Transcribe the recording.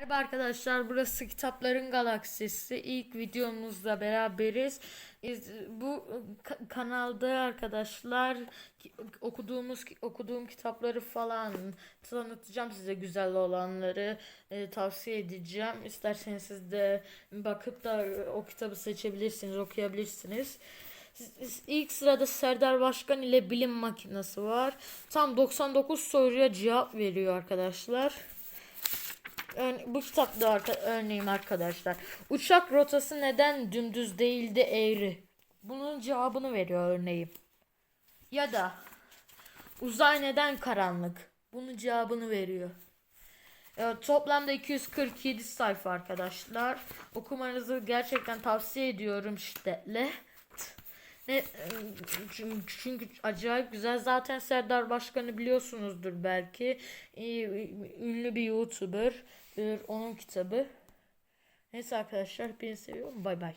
Merhaba arkadaşlar, burası Kitapların Galaksisi. İlk videomuzla beraberiz. İz- Bu ka- kanalda arkadaşlar okuduğumuz okuduğum kitapları falan tanıtacağım size güzel olanları e, tavsiye edeceğim. İsterseniz siz de bakıp da o kitabı seçebilirsiniz, okuyabilirsiniz. İlk sırada Serdar Başkan ile Bilim Makinesi var. Tam 99 soruya cevap veriyor arkadaşlar. Ör- bu kitapta arka- örneğim arkadaşlar. Uçak rotası neden dümdüz değil de eğri? Bunun cevabını veriyor örneğim. Ya da uzay neden karanlık? Bunun cevabını veriyor. Evet, toplamda 247 sayfa arkadaşlar. Okumanızı gerçekten tavsiye ediyorum şiddetle. Ne, çünkü, çünkü acayip güzel. Zaten Serdar Başkan'ı biliyorsunuzdur belki. Ünlü bir YouTuber. Onun kitabı. Neyse arkadaşlar beni seviyorum. Bay bay.